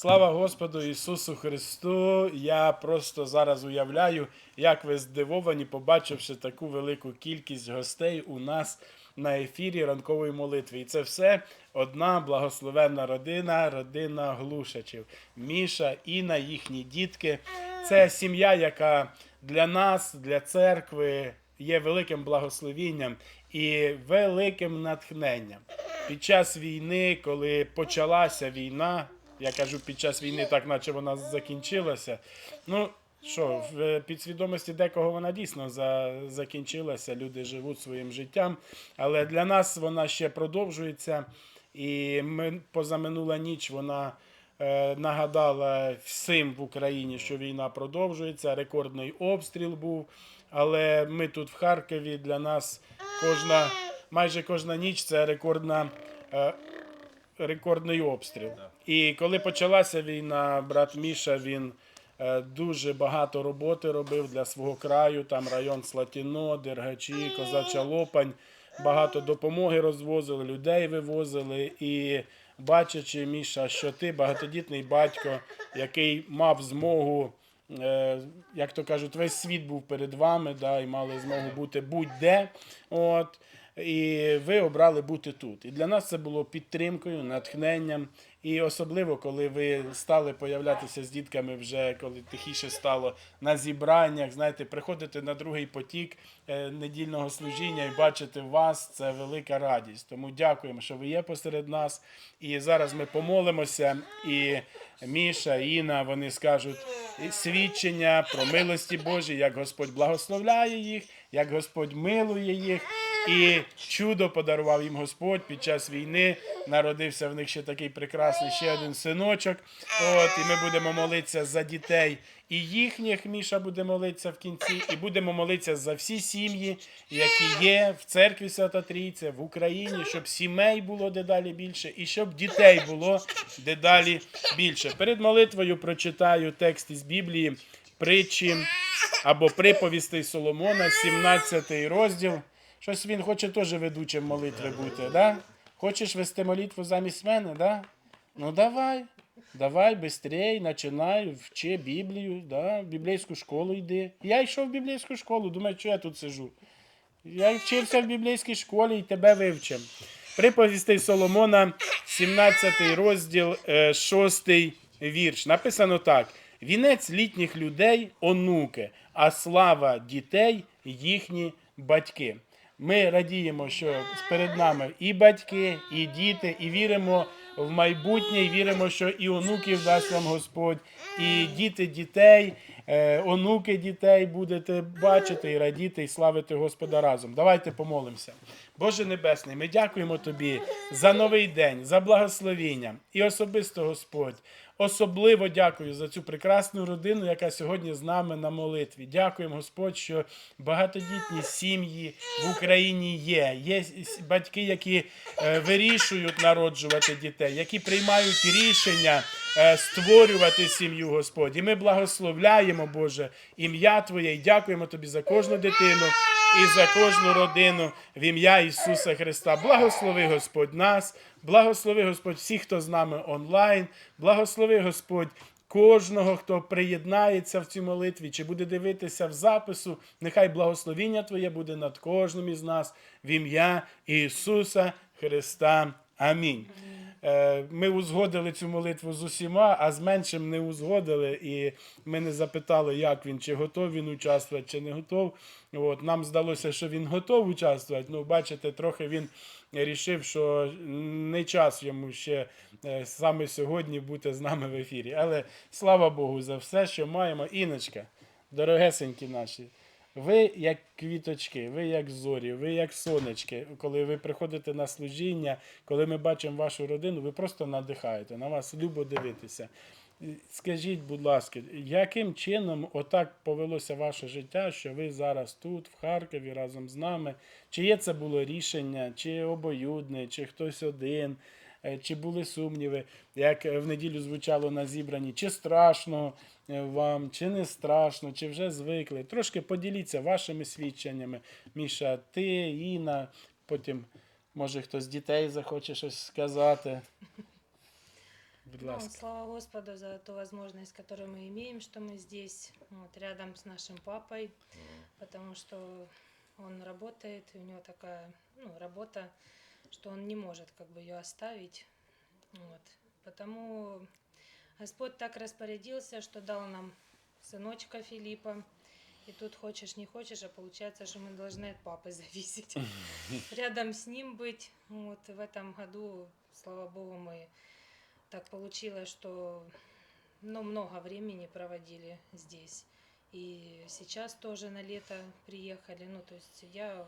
Слава Господу Ісусу Христу! Я просто зараз уявляю, як ви здивовані, побачивши таку велику кількість гостей у нас на ефірі ранкової молитви. І це все одна благословенна родина, родина Глушачів. Міша, Інна, їхні дітки. Це сім'я, яка для нас, для церкви є великим благословінням і великим натхненням. Під час війни, коли почалася війна, я кажу під час війни, так наче вона закінчилася. Ну що, в підсвідомості декого вона дійсно за, закінчилася, люди живуть своїм життям, але для нас вона ще продовжується. І ми, позаминула ніч вона е, нагадала всім в Україні, що війна продовжується. Рекордний обстріл був. Але ми тут в Харкові для нас кожна, майже кожна ніч це рекордна. е, рекордний обстріл. І коли почалася війна, брат Міша він е, дуже багато роботи робив для свого краю. Там район Слатіно, Дергачі, Козача Лопань. Багато допомоги розвозили, людей вивозили. І бачачи, Міша, що ти багатодітний батько, який мав змогу. е, Як то кажуть, весь світ був перед вами, да, і мали змогу бути будь-де. От, і ви обрали бути тут. І для нас це було підтримкою, натхненням. І особливо, коли ви стали появлятися з дітками вже коли тихіше стало на зібраннях, знаєте, приходити на другий потік е, недільного служіння і бачити вас, це велика радість. Тому дякуємо, що ви є посеред нас. І зараз ми помолимося. І Міша, Інна, вони скажуть свідчення про милості Божі, як Господь благословляє їх, як Господь милує їх. І чудо подарував їм Господь під час війни. Народився в них ще такий прекрасний ще один синочок. От, і ми будемо молитися за дітей і їхніх. Міша буде молитися в кінці, і будемо молитися за всі сім'ї, які є в церкві Свята Трійця, в Україні, щоб сімей було дедалі більше, і щоб дітей було дедалі більше. Перед молитвою прочитаю текст із Біблії, притчі або приповістей Соломона, 17 розділ. Щось він хоче теж ведучим молитви бути, да? Хочеш вести молитву замість мене, да? Ну давай, давай, быстрей, починай, вчи Біблію, да? в біблійську школу йди. Я йшов в біблійську школу, думаю, що я тут сижу. Я вчився в біблійській школі і тебе вивчим. Приповістей Соломона, 17 розділ, 6 вірш. Написано так: вінець літніх людей онуки, а слава дітей їхні батьки. Ми радіємо, що перед нами і батьки, і діти, і віримо в майбутнє, і віримо, що і онуків дасть нам Господь, і діти дітей, е, онуки дітей будете бачити і радіти, і славити Господа разом. Давайте помолимося. Боже Небесний, ми дякуємо Тобі за новий день, за благословіння і особисто Господь. Особливо дякую за цю прекрасну родину, яка сьогодні з нами на молитві. Дякуємо, Господь, що багатодітні сім'ї в Україні є. Є батьки, які е, вирішують народжувати дітей, які приймають рішення е, створювати сім'ю, Господь. І ми благословляємо, Боже, ім'я Твоє і дякуємо Тобі за кожну дитину і за кожну родину в ім'я Ісуса Христа. Благослови Господь нас, благослови Господь всіх, хто з нами онлайн, благослови Господь. Кожного, хто приєднається в цій молитві, чи буде дивитися в запису, нехай благословіння Твоє буде над кожним із нас в ім'я Ісуса Христа. Амінь. Е, Ми узгодили цю молитву з усіма, а з меншим не узгодили. І ми не запитали, як він, чи готов він участвувати, чи не готов. От, нам здалося, що він готов участвувати. Ну, бачите, трохи він рішив, що не час йому ще е, саме сьогодні бути з нами в ефірі. Але слава Богу за все, що маємо. Іночка, дорогесенькі наші. Ви як квіточки, ви як зорі, ви як сонечки. Коли ви приходите на служіння, коли ми бачимо вашу родину, ви просто надихаєте. На вас любо дивитися. Скажіть, будь ласка, яким чином отак повелося ваше життя, що ви зараз тут, в Харкові, разом з нами? Чи є це було рішення, чи обоюдне, чи хтось один? Е, Чи були сумніви, як в неділю звучало на зібранні, чи страшно вам, чи не страшно, чи вже звикли? Трошки поділіться вашими свідченнями. Міша, ти, Інна, потім, може, хтось з дітей захоче щось сказати. Будь Ну, ласка. слава Господу за ту возможность, которую мы имеем, что мы здесь, вот, рядом с нашим папой, потому что он работает, и у него такая ну, работа, что он не может как бы ее оставить. Вот. Потому Господь так распорядился, что дал нам сыночка Филиппа. И тут хочешь, не хочешь, а получается, что мы должны от папы зависеть. Рядом с ним быть. Вот в этом году, слава Богу, мы так получилось, что ну, много времени проводили здесь. И сейчас тоже на лето приехали. Ну, то есть я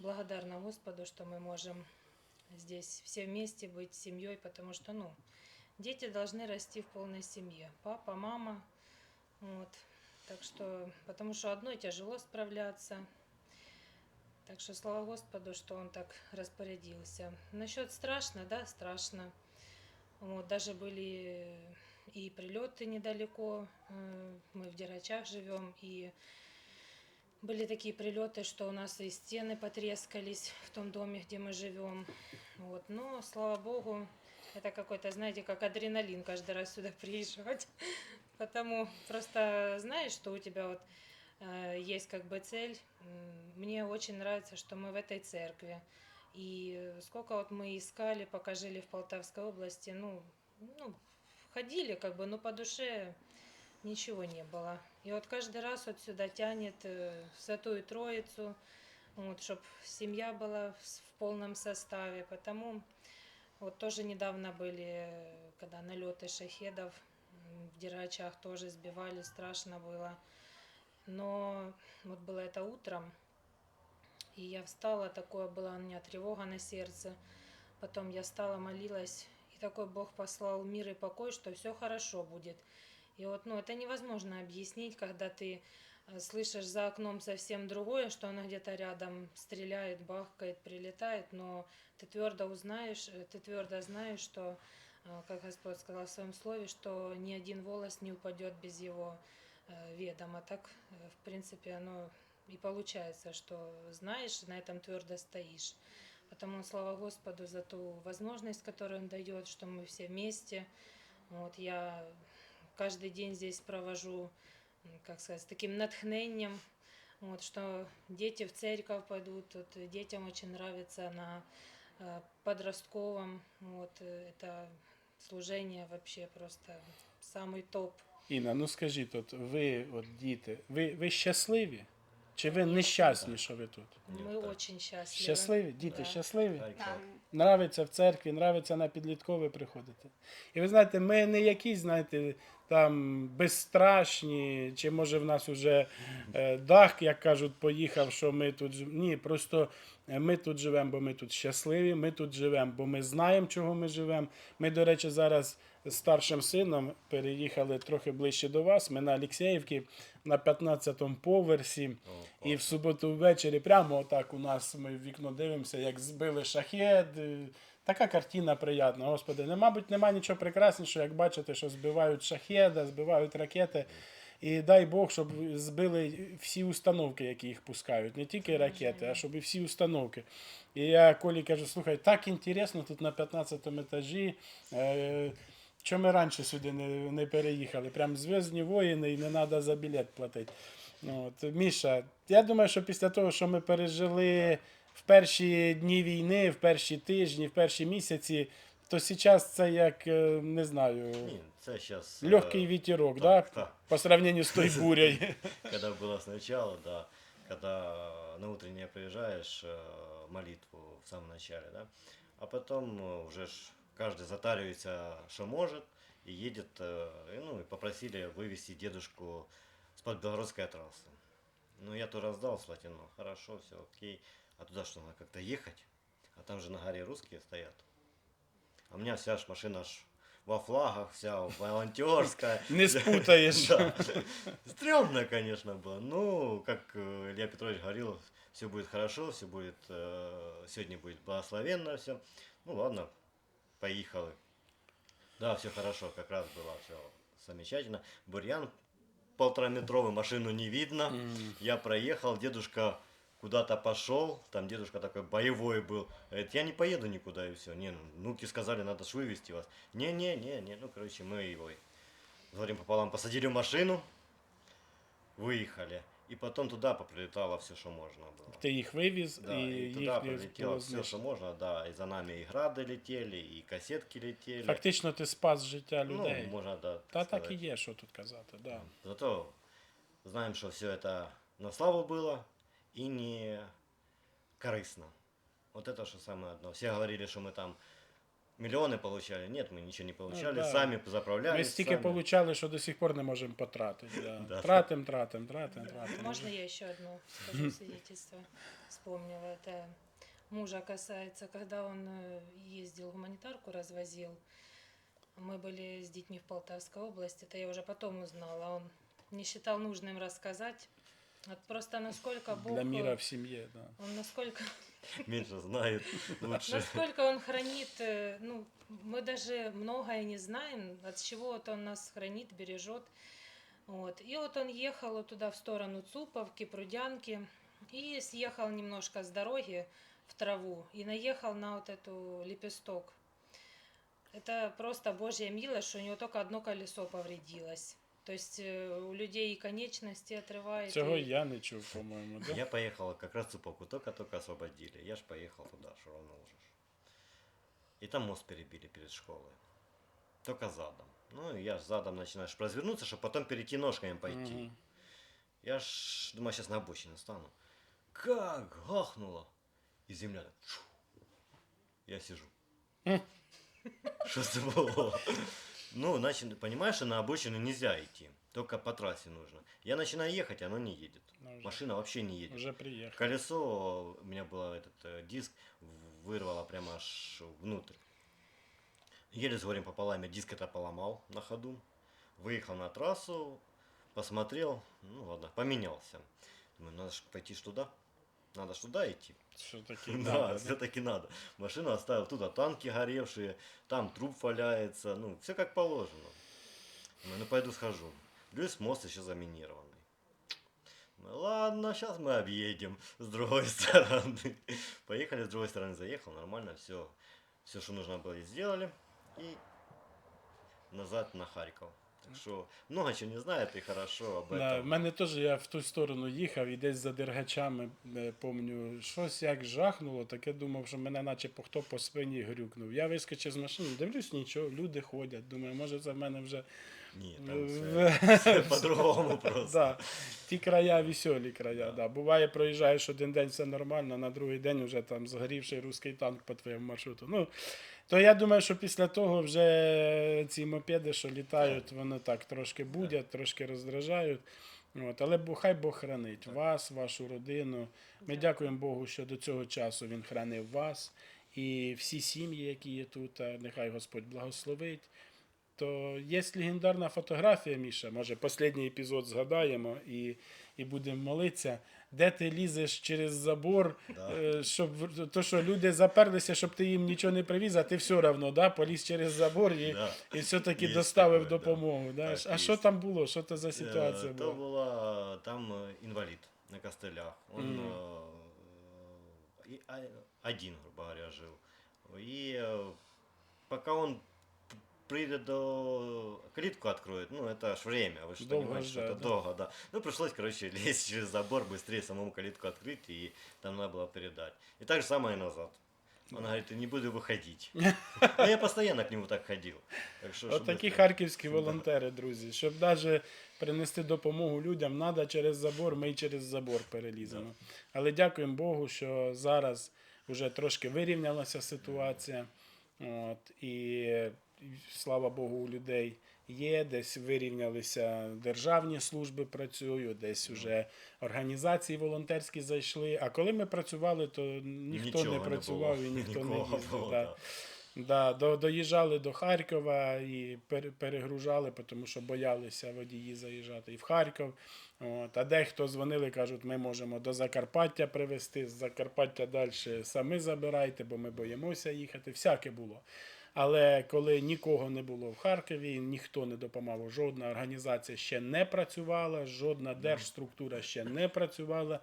благодарна Господу, что мы можем здесь все вместе быть семьей, потому что, ну, дети должны расти в полной семье. Папа, мама, вот. Так что, потому что одной тяжело справляться. Так что слава Господу, что он так распорядился. Насчет страшно, да, страшно. Вот, даже были и прилеты недалеко. э, Мы в Дерачах живем, и были такие прилеты, что у нас и стены потрескались в том доме, где мы живем. Вот. Но, слава богу, это какой-то, знаете, как адреналин каждый раз сюда приезжать. Потому просто знаешь, что у тебя вот э, есть как бы цель. Мне очень нравится, что мы в этой церкви. И сколько вот мы искали, пока жили в Полтавской области, ну, ну, ходили как бы, но по душе ничего не было. И вот каждый раз вот сюда тянет э, Святую Троицу, вот, чтобы семья была в, в полном составе. Потому вот тоже недавно были, когда налеты шахедов в Дерачах тоже сбивали, страшно было. Но вот было это утром, и я встала, такое была у меня тревога на сердце. Потом я стала, молилась, и такой Бог послал мир и покой, что все хорошо будет. И вот, ну, это невозможно объяснить, когда ты слышишь за окном совсем другое, что она где-то рядом стреляет, бахкает, прилетает, но ты твердо узнаешь, э, ты твердо знаешь, что, э, как Господь сказал в своем слове, что ни один волос не упадет без его э, ведома. Так, э, в принципе, оно и получается, что знаешь, на этом твердо стоишь. Потому слава Господу за ту возможность, которую Он дает, что мы все вместе. Вот я каждый день здесь провожу, как сказать, с таким натхнением, вот, что дети в церковь пойдут, вот, детям очень нравится на э, подростковом, вот, э, это служение вообще просто самый топ. Інна, ну скажіть, от ви, от діти, ви, ви щасливі? Чи ви нещасні, що ви тут? Мы Нет, так. очень счастливы. Щасливі? Діти Да. щасливі? Так, Так. так. Нравиться в церкві, нравиться на підліткове приходити. І ви знаєте, ми не якісь, знаєте, там безстрашні, чи може в нас уже е, дах, як кажуть, поїхав, що ми тут жив- Ні, просто е, ми тут живемо, бо ми тут щасливі, ми тут живемо, бо ми знаємо, чого ми живемо. Ми, до речі, зараз з старшим сином переїхали трохи ближче до вас. Ми на Алексєївці на 15-му поверсі. І в суботу ввечері прямо отак у нас ми в вікно дивимося, як збили шахет. Така картина приятна. Господи, не, мабуть, нема нічого прекраснішого, як бачити, що збивають шахеда, збивають ракети. І дай Бог, щоб збили всі установки, які їх пускають. Не тільки ракети, а щоб і всі установки. І я Колі кажу, слухай, так інтересно тут на 15-му етажі. Е, Чому ми раніше сюди не, не переїхали? Прям зв'язні воїни і не треба за білет платити. От, Міша, я думаю, що після того, що ми пережили в перші дні війни, в перші тижні, в перші місяці, то зараз це як, е, не знаю, Ні, це зараз... легкий вітерок, да? так, так. по сравнению з тою бурею. Когда было сначала, да, когда на утреннее приезжаешь, э, молитву в самом начале, да, а потом э, уже ж каждый затаривается, что может, и едет, э, и, ну, и попросили вывести дедушку с Белгородской трассы. Ну, я то раздал Слатину, хорошо, все, окей. А туда что, надо как-то ехать? А там же на горе русские стоят. А у меня вся ж машина ж во флагах, вся волонтерская. Не спутаешь. Да. Стремно, конечно, было. Ну, как э, Илья Петрович говорил, все будет хорошо, все будет, э, сегодня будет благословенно все. Ну ладно, поехали. Да, все хорошо, как раз было все замечательно. Бурьян полтораметровый, машину не видно. Я проехал, дедушка куда-то пошел, там дедушка такой боевой был, говорит, я не поеду никуда и все. Не, ну, внуки сказали, надо ж вывести вас. Не-не-не, ну, короче, мы его, говорим пополам, посадили в машину, выехали. И потом туда поприлетало все, что можно было. Ти їх вивіз Да, і, и, їх туда не прилетело було все, что знищено. можно, да. И за нами и грады летели, и кассетки летели. Фактично ти спас життя ну, людей. можно, да. Та так і сказать. є, що тут казати. Да. Зато знаем, что все это на славу было и не корыстно. Вот это что самое одно. Все говорили, что мы там миллионы получали. Нет, мы ничего не получали. да. Сами заправлялись. Ми стільки сами. получали, що до сих пор не можемо потратити. Да. Да. Тратим, тратим, тратим, тратим. Можно я еще одно скажу свидетельство? Вспомнила. Это мужа касается, когда он э, ездил гуманитарку, развозил. Мы были с детьми в Полтавской области, это я уже потом узнала. Он не считал нужным рассказать. Вот просто насколько Бог... Для э, міра в сім'ї. Да. Он насколько, Меньше знает, лучше. насколько он хранит, э, ну, мы даже многое не знаем, от чего вот он нас хранит, бережет. Вот. И вот он ехал вот туда в сторону Цуповки, Прудянки, и съехал немножко с дороги в траву и наехал на вот эту лепесток. Это просто божья милость, что у него только одно колесо повредилось. То есть э, у людей и конечности отрывает. Цього и- я не чув, по-моєму. Да? Я поехал как раз Цуповку, только-только освободили. Я ж поехал туда, что равно уже. ж. И там мост перебили перед школой. Только задом. Ну, и я ж задом начинаешь развернуться, чтобы потом перейти ножками пойти. Мгм. Я ж думаю, сейчас на обочине стану. Как гахнуло! И земля так. Я сижу. Хм. Что это было? Ну, значит, понимаешь, на обочину нельзя идти. Только по трассе нужно. Я начинаю ехать, оно не едет. Ну, вже, Машина вообще не едет. вже приїхав. Колесо, у меня было этот э, диск, вырвало прямо аж внутрь. Еле с горем пополам я диск это поломал на ходу. Выехал на трассу, посмотрел, ну ладно, поменялся. Думаю, надо ж пойти туда. Надо ж туда идти. Що таке? Да, все-таки надо. Машину оставил, туда танки горевшие, там труп валяется, ну, все как положено. Думаю, ну пойду схожу. Плюс мост еще заминированный. Ну, ладно, сейчас мы объедем с другой стороны. Поехали с другой стороны, заехал, нормально, все, все, что нужно было, сделали. И назад на Харьков. Так что много чего не знает и хорошо об Да, этом. в мене теж я в ту сторону їхав і десь за дергачами, е, помню, щось як жахнуло, так я думав, що мене наче по хто по спині грюкнув. Я вискочив з машини, дивлюсь, нічого, люди ходять. Думаю, може це в мене вже Нет, там в- всё- всё по-другому просто. да, ті края веселі края. Да. Буває, проїжджаєш один день, все нормально, на другий день вже там згорівший русський танк по твоєму маршруту. Ну, то я думаю, що після того вже ці мопеди, що літають, вони так трошки будять, трошки роздражають. От, але хай Бог хранить вас, вашу родину. Ми дякуємо Богу, що до цього часу Він хранив вас і всі сім'ї, які є тут. Нехай Господь благословить. То є легендарна фотографія, Міша. Може, останній епізод згадаємо і, і будемо молитися Де ти лізеш через забор, Да. е, щоб то, що люди заперлися, щоб ти їм нічого не привіз, а ти все одно да, поліз через забор і, Да. і все-таки Є доставив таке, да. допомогу. Да? Так, а є. що там було? Що це за ситуація Э, То була? была там э, инвалид на костылях. Он Мгм. э, и а- один, грубо говоря, жил. И э, пока он п- придет до калитку откроет, ну это ж время, вы же Долго понимаете, что ждать, это да. долго, да. Ну пришлось, короче, лезть через забор, быстрее самому калитку открыть, и там надо было передать. И так же самое и назад. Он говорит, не буду выходить. Ну, я постоянно к нему так ходил. Так что, От чтобы такі это- харківські волонтери, друзі. Щоб навіть принести допомогу людям, треба через забор, ми й через забор переліземо. Але дякуємо Богу, що зараз вже трошки вирівнялася ситуація. От, і, і слава Богу, у людей є, десь вирівнялися державні служби працюють, десь вже організації волонтерські зайшли. А коли ми працювали, то ніхто Нічого не працював було. і ніхто Нікого не їздив. було. Да, до, доїжджали до Харкова і пер, перегружали, тому що боялися водії заїжджати і в Харків. От, а дехто дзвонили, кажуть, ми можемо до Закарпаття привезти, з Закарпаття далі самі забирайте, бо ми боїмося їхати. Всяке було. Але коли нікого не було в Харкові, ніхто не допомагав, жодна організація ще не працювала, жодна держструктура ще не працювала,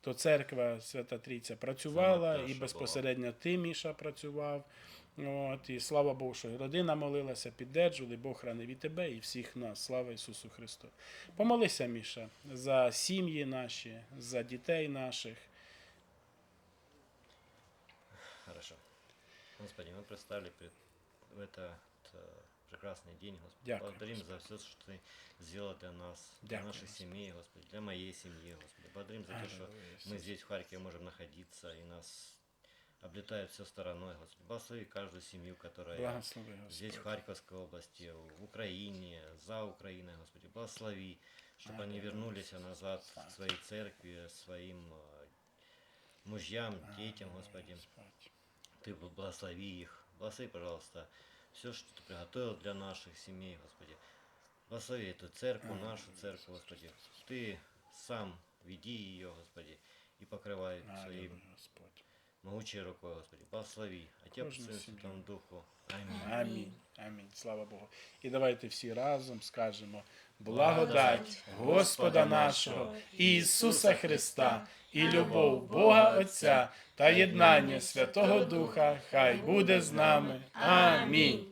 то церква Свята Трійця працювала, і безпосередньо ти, Міша, працював. От, і слава Богу, що і родина молилася, піддержували, Бог хранив і тебе, і всіх нас. Слава Ісусу Христу. Помолися, Міша, за сім'ї наші, за дітей наших. Хорошо. Господи, мы представили пред в этот э, прекрасный день, Господи. Дякую, Благодарим за все, что Ты сделал для нас, для Дякую, наших Господи. семей, Господи, для моей семьи, Господи. Благодарим за то, что Аллилуйя, мы Иисус. здесь в Харькове можем находиться, и нас облетает все стороной, Господи. Благослови каждую семью, которая Благослови, здесь, в Господь. Харьковской области, в Украине, за Украиной, Господи. Благослови, чтобы они вернулись назад к своей церкви, своим э, мужьям, детям, Господи. Ты бл- благослови их. Благослови, пожалуйста, все, что ты приготовил для наших семей, Господи. Благослови эту церковь, нашу церковь, Господи. Ты сам веди ее, Господи, и покрывай своей могучей рукой, Господи. Благослови. Отец. Святому Духу. Аминь. Амінь. Амінь. Слава Богу. І давайте всі разом скажемо благодать Господа нашого Ісуса Христа і любов Бога Отця та єднання Святого Духа хай буде з нами. Амінь.